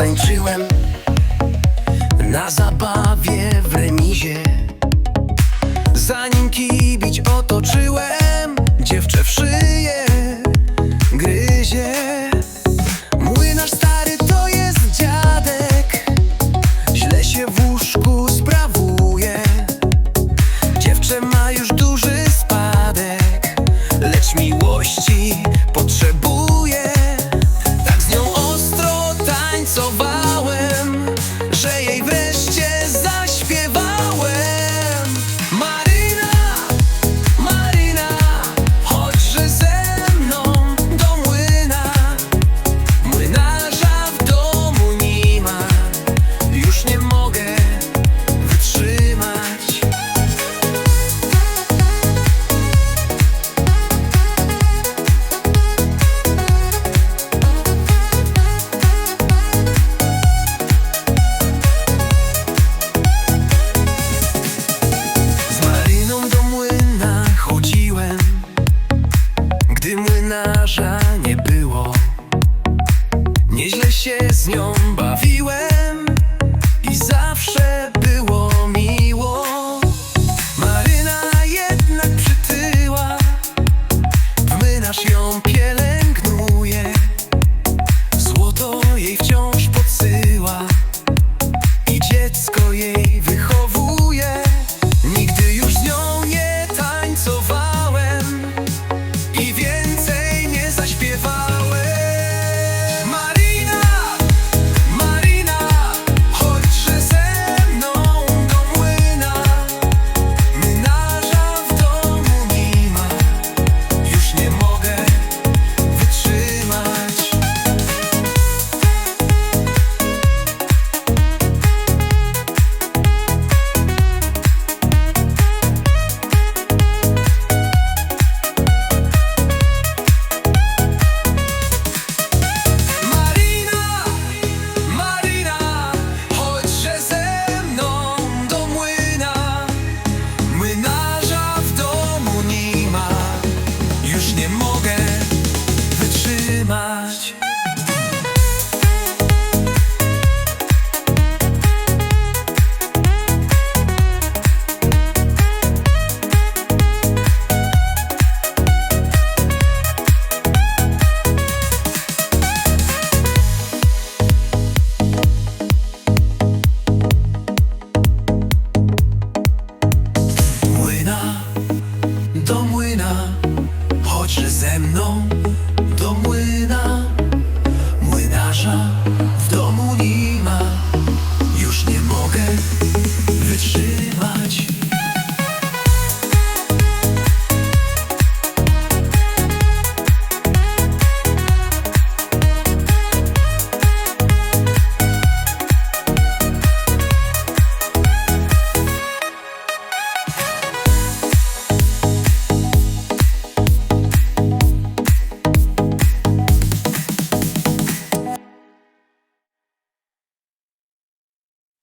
tańczyłem na zabawie w remizie. Zanim kibić otoczyłem, dziewczę w szyję gryzie. Młynarz stary to jest dziadek, źle się w łóżku sprawuje. Dziewczę ma już duży spadek, lecz miłości ale się z nią bawiłem. do młyna, chodź ze mną.